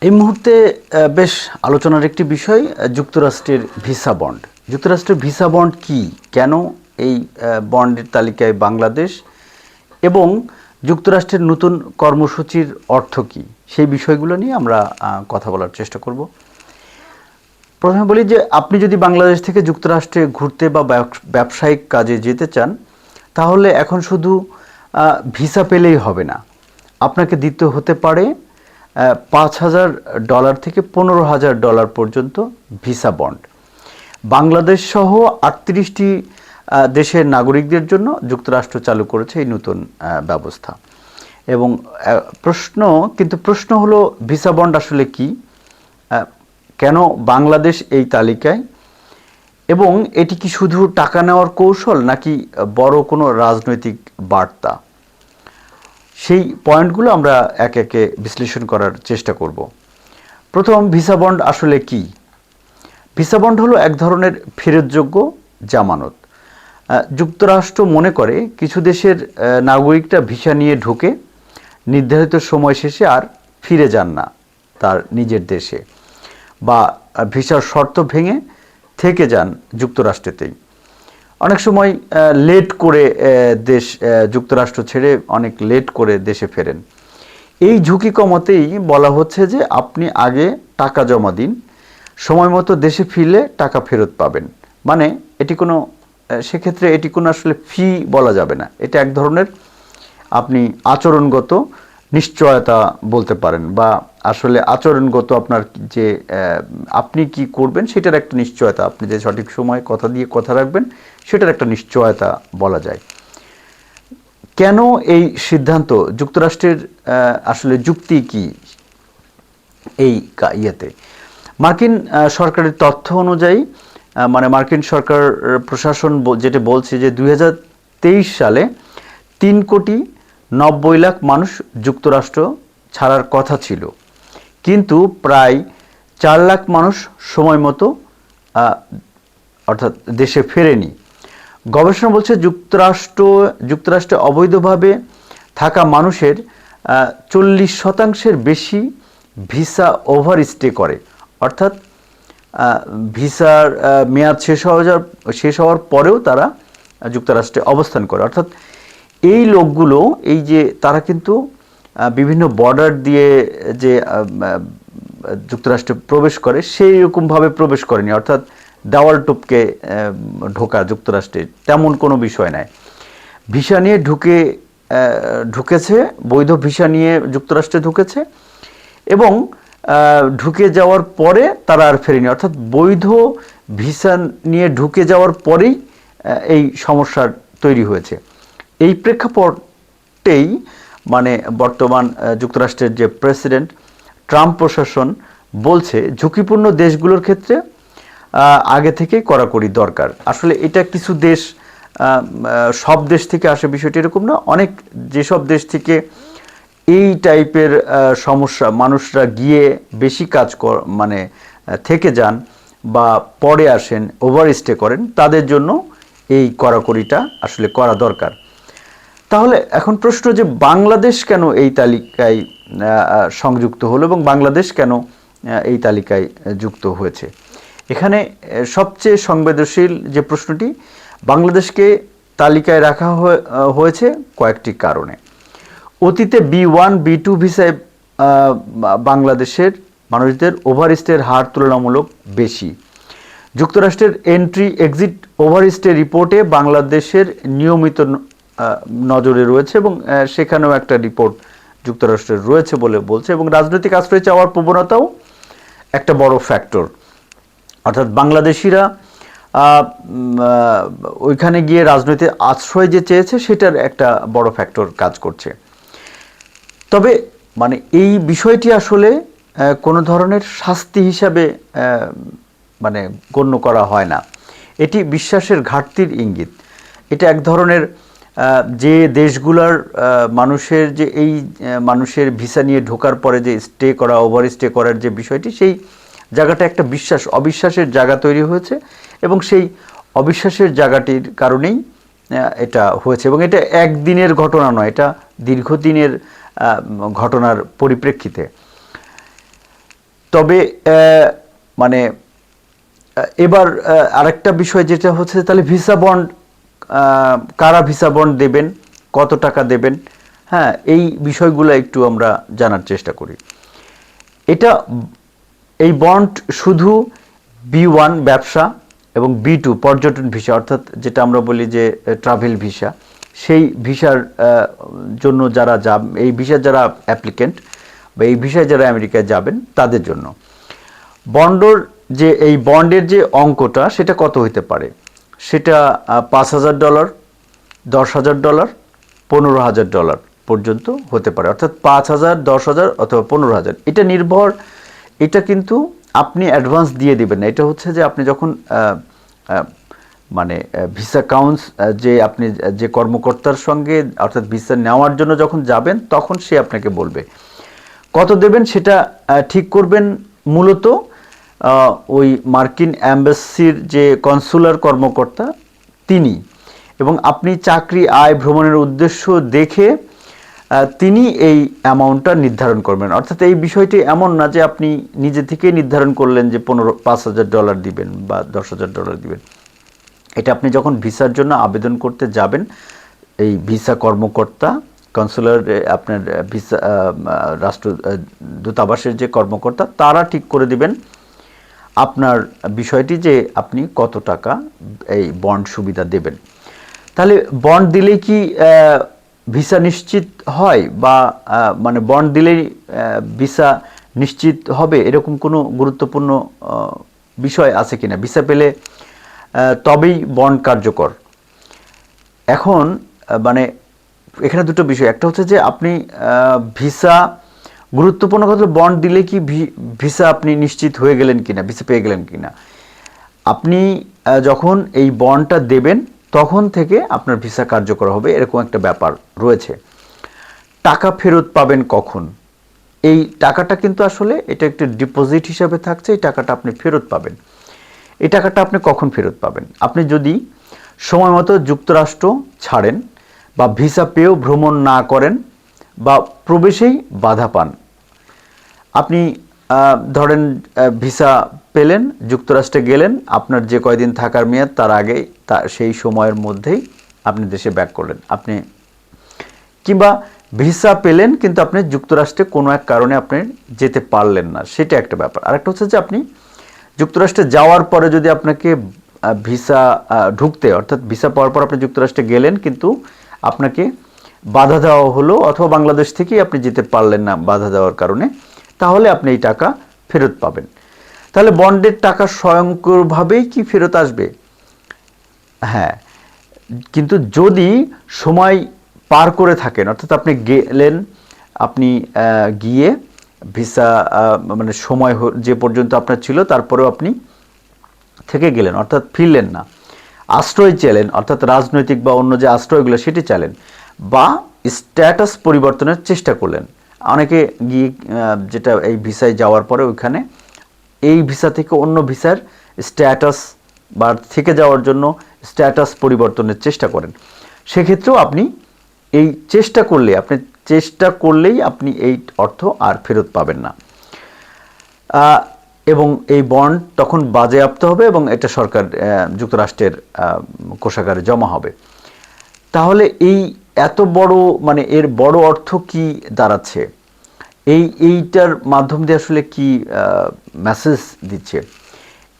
এই মুহূর্তে বেশ আলোচনার একটি বিষয় যুক্তরাষ্ট্রের ভিসা বন্ড। যুক্তরাষ্ট্রের ভিসা বন্ড কি? কেন এই বন্ডের তালিকায় বাংলাদেশ? এবং যুক্তরাষ্ট্রের নতুন কর্মসূচির অর্থ কি? সেই বিষয়গুলো নিয়ে আমরা কথা বলার চেষ্টা করব। প্রথমে বলি যে, আপনি যদি বাংলাদেশ থেকে যুক্তরাষ্ট্রে ঘুরতে বা ব্যব- ব্যবসায়িক কাজে যেতে চান, তাহলে এখন শুধু ভিসা পেলেই হবে না। আপনাকে দিতে হতে পারে পাঁচ হাজার ডলার থেকে পনেরো হাজার ডলার পর্যন্ত ভিসা বন্ড। বাংলাদেশ সহ আটত্রিশটি দেশের নাগরিকদের জন্য যুক্তরাষ্ট্র চালু করেছে এই নতুন ব্যবস্থা। এবং প্রশ্ন, কিন্তু প্রশ্ন হলো, ভিসা বন্ড আসলে কি? কেন বাংলাদেশ এই তালিকায়? এবং এটি কি শুধু টাকা নেওয়ার কৌশল নাকি বড় কোনো রাজনৈতিক বার্তা? সেই পয়েন্টগুলো আমরা একে একে বিশ্লেষণ করার চেষ্টা করব। প্রথম, ভিসা বন্ড আসলে কি? ভিসা বন্ড হলো এক ধরনের ফেরতযোগ্য জামানত। যুক্তরাষ্ট্র মনে করে কিছু দেশের নাগরিকরা ভিসা নিয়ে ঢুকে নির্ধারিত সময় শেষে আর ফিরে যান না তার নিজের দেশে বা ভিসার শর্ত ভেঙে থেকে যান যুক্তরাষ্ট্রেতেই। অনেক সময় লেট করে দেশ যুক্তরাষ্ট্র ছেড়ে অনেক লেট করে দেশে ফেরেন। এই ঝুঁকি কমাতেই বলা হচ্ছে যে আপনি আগে টাকা জমা দিন, সময় মতো দেশে ফিরলে টাকা ফেরত পাবেন। মানে এটি কোনো সেক্ষেত্রে এটি কোনো আসলে ফি বলা যাবে না। এটা এক ধরনের আপনি আচরণগত নিশ্চয়তা বলতে পারেন বা আসলে আচরণগত আপনার যে আপনি কি করবেন সেটার একটা নিশ্চয়তা। আপনি যে সঠিক সময় কথা দিয়ে কথা রাখবেন সেটার একটা নিশ্চয়তা বলা যায়। কেন এই সিদ্ধান্ত? যুক্তরাষ্ট্রের আসলে যুক্তি কি এই ইয়েতে? মার্কিন সরকারের তথ্য অনুযায়ী মানে মার্কিন সরকার, প্রশাসন যেটা বলছে যে দু হাজার তেইশ সালে তিন কোটি নব্বই লাখ মানুষ যুক্তরাষ্ট্র ছাড়ার কথা ছিল। কিন্তু প্রায় চার লাখ মানুষ সময় মতো অর্থাৎ দেশে ফেরেনি। গবেষণা বলছে যুক্তরাষ্ট্র, যুক্তরাষ্ট্রে অবৈধভাবে থাকা মানুষের চল্লিশ শতাংশের বেশি ভিসা ওভার স্টে করে। অর্থাৎ ভিসার মেয়াদ শেষ হওয়া শেষ হওয়ার পরেও তারা যুক্তরাষ্ট্রে অবস্থান করে। অর্থাৎ এই লোকগুলো, এই যে তারা কিন্তু বিভিন্ন বর্ডার দিয়ে যে যুক্তরাষ্ট্রে প্রবেশ করে, সেই রকমভাবে প্রবেশ করেনি। অর্থাৎ দেওয়াল টপকে ঢোকা যুক্তরাষ্ট্রে তেমন কোনো বিষয় নাই। ভিসা নিয়ে ঢুকে ঢুকেছে, বৈধ ভিসা নিয়ে যুক্তরাষ্ট্রে ঢুকেছে এবং ঢুকে যাওয়ার পরে তারা আর ফেরেনি। অর্থাৎ বৈধ ভিসা নিয়ে ঢুকে যাওয়ার পরেই এই সমস্যার তৈরি হয়েছে। এই প্রেক্ষাপটেই মানে বর্তমান যুক্তরাষ্ট্রের যে প্রেসিডেন্ট ট্রাম্প প্রশাসন বলছে ঝুঁকিপূর্ণ দেশগুলোর ক্ষেত্রে আগে থেকেই কড়াকড়ি দরকার। আসলে এটা কিছু দেশ সব দেশ থেকে আসে বিষয়টি এরকম না। অনেক যেসব দেশ থেকে এই টাইপের সমস্যা, মানুষরা গিয়ে বেশি কাজ মানে থেকে যান বা পরে আসেন ওভার স্টে করেন, তাদের জন্য এই কড়াকড়িটা আসলে করা দরকার। তাহলে এখন প্রশ্ন যে বাংলাদেশ কেন এই তালিকায় সংযুক্ত হলো এবং বাংলাদেশ কেন এই তালিকায় যুক্ত হয়েছে? এখানে সবচেয়ে সংবেদনশীল যে প্রশ্নটি, বাংলাদেশকে তালিকায় রাখা হয়ে- হয়েছে কয়েকটি কারণে। অতীতে বি ওয়ান, বি টু ভিসায় বাংলাদেশের মানুষদের ওভারস্টের হার তুলনামূলক বেশি। যুক্তরাষ্ট্রের এন্ট্রি এক্সিট ওভারস্টে রিপোর্টে বাংলাদেশের নিয়মিত নজরে রয়েছে এবং সেখানেও একটা রিপোর্ট যুক্তরাষ্ট্রের রয়েছে বলে বলছে এবং রাজনৈতিক আশ্রয় চাওয়ার প্রবণতাও একটা বড় ফ্যাক্টর অর্থাৎ বাংলাদেশিরা ওইখানে গিয়ে রাজনৈতিক আশ্রয় যে চেয়েছে সেটার একটা বড় ফ্যাক্টর কাজ করছে। তবে মানে এই বিষয়টি আসলে কোনো ধরনের শাস্তি হিসাবে মানে গণ্য করা হয় না। এটি বিশ্বাসের ঘাটতির ইঙ্গিত। এটা এক ধরনের যে দেশগুলোর মানুষের যে এই মানুষের ভিসা নিয়ে ঢোকার পরে যে স্টে করা ওভার স্টে করার যে বিষয়টি, সেই জায়গাটা একটা বিশ্বাস, অবিশ্বাসের জায়গা তৈরি হয়েছে এবং সেই অবিশ্বাসের জায়গাটির কারণেই এটা হয়েছে এবং এটা একদিনের ঘটনা নয়, এটা দীর্ঘদিনের ঘটনার পরিপ্রেক্ষিতে। তবে মানে এবার আরেকটা বিষয় যেটা হচ্ছে, তাহলে ভিসা বন্ড কারা ভিসা বন্ড দেবেন, কত টাকা দেবেন হ্যাঁ এই বিষয়গুলো একটু আমরা জানার চেষ্টা করি। এটা এই বন্ড শুধু বি ওয়ান ব্যবসা এবং বি টু পর্যটন ভিসা, অর্থাৎ যেটা আমরা বলি যে ট্রাভেল ভিসা, সেই ভিসার জন্য যারা যা এই ভিসার যারা অ্যাপ্লিকেন্ট বা এই ভিসায় যারা আমেরিকায় যাবেন, তাদের জন্য। বন্ডর যে, এই বন্ডের যে অঙ্কটা, সেটা কত হইতে পারে? সেটা পাঁচ হাজার ডলার, দশ হাজার ডলার, পনেরো হাজার ডলার পর্যন্ত হতে পারে। অর্থাৎ পাঁচ হাজার, দশ হাজার অথবা পনেরো হাজার। এটা নির্ভর, এটা কিন্তু আপনি অ্যাডভান্স দিয়ে দিবেন না। এটা হচ্ছে যে আপনি যখন মানে ভিসা কাউন্স যে আপনি যে কর্মকর্তার সঙ্গে অর্থাৎ ভিসা নেওয়ার জন্য যখন যাবেন, তখন সে আপনাকে বলবে। কত দেবেন সেটা ঠিক করবেন মূলত ওই মার্কিন অ্যাম্বাসির যে কনসুলার কর্মকর্তা, তিনি। এবং আপনি চাকরি, আয় ভ্রমণের উদ্দেশ্য দেখে তিনি এই অ্যামাউন্টটা নির্ধারণ করবেন। অর্থাৎ এই বিষয়টি এমন না যে আপনি নিজে থেকেই নির্ধারণ করলেন যে পনেরো, পাঁচ হাজার ডলার দিবেন বা দশ হাজার ডলার দিবেন। এটা আপনি যখন ভিসার জন্য আবেদন করতে যাবেন, এই ভিসা কর্মকর্তা, কনসুলার আপনার ভিসা রাষ্ট্র দূতাবাসের যে কর্মকর্তা, তারা ঠিক করে দিবেন আপনার বিষয়টি যে আপনি কত টাকা এই বন্ড সুবিধা দেবেন। তাহলে বন্ড দিলেই কি ভিসা নিশ্চিত হয় বা মানে বন্ড দিলেই ভিসা নিশ্চিত হবে এরকম কোনো গুরুত্বপূর্ণ বিষয় আছে কিনা? ভিসা পেলে তবেই বন্ড কার্যকর। এখন মানে এখানে দুটো বিষয়। একটা হচ্ছে যে আপনি ভিসা গুরুত্বপূর্ণ কথা বন্ড দিলে কি ভিসা আপনি নিশ্চিত হয়ে গেলেন কিনা ভিসা পেয়ে গেলেন কিনা? আপনি যখন এই বন্ডটা দেবেন, তখন থেকে আপনার ভিসা কার্যকর হবে, এরকম একটা ব্যাপার রয়েছে। টাকা ফেরত পাবেন কখন? এই টাকাটা কিন্তু আসলে এটা একটা ডিপোজিট হিসাবে থাকছে, এই টাকাটা আপনি ফেরত পাবেন। এই টাকাটা আপনি কখন ফেরত পাবেন? আপনি যদি সময় মতো যুক্তরাষ্ট্র ছাড়েন বা ভিসা পেয়েও ভ্রমণ না করেন বা প্রবেশেই বাধা পান। আপনি ধরেন ভিসা পেলেন, যুক্তরাষ্ট্রে গেলেন, আপনার যে কয়দিন থাকার মেয়াদ, তার আগে তা, সেই সময়ের মধ্যেই আপনি দেশে ব্যাক করলেন। আপনি, কিংবা ভিসা পেলেন, কিন্তু আপনি যুক্তরাষ্ট্রে কোনো এক কারণে আপনি যেতে পারলেন না। সেটা একটা ব্যাপার। আরেকটা হচ্ছে যে আপনি যুক্তরাষ্ট্রে যাওয়ার পরে যদি আপনাকে ভিসা ঢুকতে, অর্থাৎ ভিসা পাওয়ার পর আপনি যুক্তরাষ্ট্রে গেলেন, কিন্তু আপনাকে বাধা দেওয়া হলো অথবা বাংলাদেশ থেকেই আপনি যেতে পারলেন না বাধা দেওয়ার কারণে, তাহলে আপনি এই টাকা ফেরত পাবেন। তাহলে বন্ডের টাকা স্বয়ংক্রিয়ভাবেই কি ফেরত আসবে? হ্যাঁ কিন্তু যদি সময় পার করে থাকেন, অর্থাৎ আপনি গেলেন, আপনি গিয়ে ভিসা মানে সময় যে পর্যন্ত আপনার ছিল, তারপরেও আপনি থেকে গেলেন, অর্থাৎ ফিরলেন না। আশ্রয় চাইলেন, অর্থাৎ রাজনৈতিক বা অন্য যে আশ্রয়গুলো, সেটি চাইলেন। বা স্ট্যাটাস পরিবর্তনের চেষ্টা করলেন। অনেকে গিয়ে যেটা এই ভিসায় যাওয়ার পরে ওইখানে এই ভিসা থেকে অন্য ভিসার স্ট্যাটাস বা থেকে যাওয়ার জন্য স্ট্যাটাস পরিবর্তনের চেষ্টা করেন। সেক্ষেত্রেও আপনি এই চেষ্টা করলে, আপনি চেষ্টা করলেই আপনি এই অর্থ আর ফেরত পাবেন না। এবং এই বন্ড তখন বাজেয়াপ্ত হবে এবং এটা সরকার যুক্তরাষ্ট্রের কোষাগারে জমা হবে। তাহলে এই এত বড় মানে এর বড় অর্থ কি দাঁড়াচ্ছে? এই, এইটার মাধ্যম দিয়ে আসলে কি মেসেজ দিচ্ছে?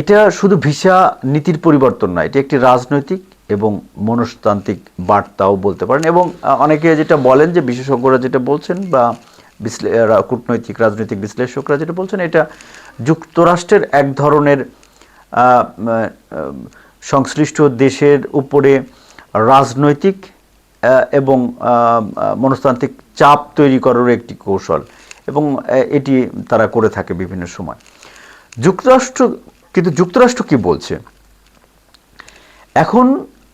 এটা শুধু ভিসা নীতির পরিবর্তন নয়, এটা একটি রাজনৈতিক এবং মনস্তান্ত্রিক বার্তাও বলতে পারেন। এবং অনেকে যেটা বলেন যে বিশেষজ্ঞরা যেটা বলছেন বা কূটনৈতিক, রাজনৈতিক বিশ্লেষকরা যেটা বলছেন, এটা যুক্তরাষ্ট্রের এক ধরনের সংশ্লিষ্ট দেশের উপরে রাজনৈতিক এবং মনস্তান্ত্রিক চাপ তৈরি করার একটি কৌশল এবং এটি তারা করে থাকে বিভিন্ন সময়। যুক্তরাষ্ট্র, কিন্তু যুক্তরাষ্ট্র কি বলছে? এখন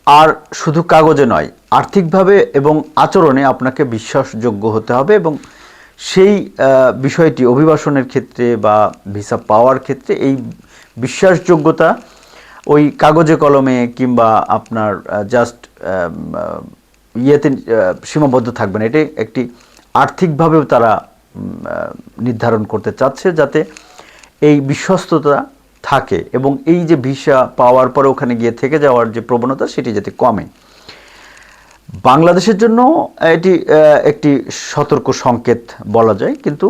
আর শুধু কাগজে নয়, আর্থিকভাবে এবং আচরণে আপনাকে বিশ্বাসযোগ্য হতে হবে এবং সেই বিষয়টি অভিবাসনের ক্ষেত্রে বা ভিসা পাওয়ার ক্ষেত্রে এই বিশ্বাসযোগ্যতা ওই কাগজে কলমে কিংবা আপনার জাস্ট ইয়েতে সীমাবদ্ধ থাকবে না। এটি একটি আর্থিকভাবেও তারা নির্ধারণ করতে চাচ্ছে যাতে এই বিশ্বস্ততা থাকে এবং এই যে ভিসা পাওয়ার পরে ওখানে গিয়ে থেকে যাওয়ার যে প্রবণতা সেটি যাতে কমে। বাংলাদেশের জন্য এটি একটি সতর্ক সংকেত বলা যায়। কিন্তু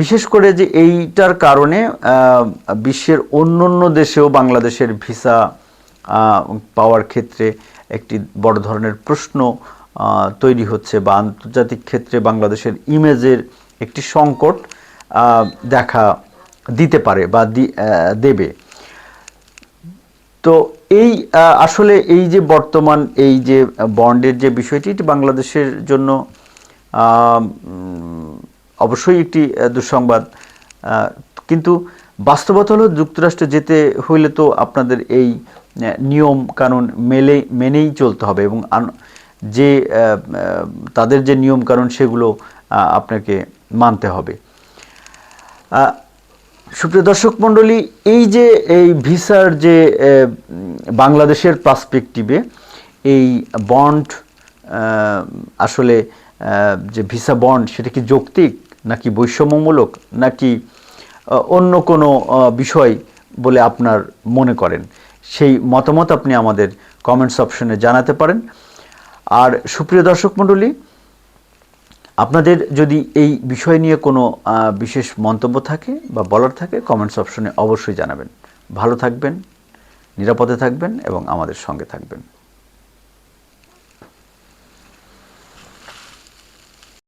বিশেষ করে যে এইটার কারণে বিশ্বের অন্য অন্য দেশেও বাংলাদেশের ভিসা পাওয়ার ক্ষেত্রে একটি বড় ধরনের প্রশ্ন তৈরি হচ্ছে বা আন্তর্জাতিক ক্ষেত্রে বাংলাদেশের ইমেজের একটি সংকট দেখা দিতে পারে বা দেবে। তো এই আসলে এই যে বর্তমান এই যে বন্ডের যে বিষয়টি, এটি বাংলাদেশের জন্য অবশ্যই একটি দুঃসংবাদ। কিন্তু বাস্তবতা হলো যুক্তরাষ্ট্রে যেতে হইলে তো আপনাদের এই নিয়ম কানুন মেলে, মেনেই চলতে হবে এবং যে তাদের যে নিয়ম কানুন সেগুলো আপনাকে মানতে হবে। সুপ্রিয় দর্শক মণ্ডলী, এই যে, এই ভিসার যে বাংলাদেশের পার্সপেক্টিভে এই বন্ড আসলে যে ভিসা বন্ড সেটা কি যৌক্তিক, নাকি বৈষম্যমূলক, নাকি অন্য কোনো বিষয় বলে আপনার মনে করেন? সেই মতামত আপনি আমাদের কমেন্টস অপশনে জানাতে পারেন। আর সুপ্রিয় দর্শক মণ্ডলী, আপনাদের যদি এই বিষয় নিয়ে কোনো বিশেষ মন্তব্য থাকে বা বলার থাকে কমেন্টস অপশনে অবশ্যই জানাবেন। ভালো থাকবেন, নিরাপদে থাকবেন এবং আমাদের সঙ্গে থাকবেন।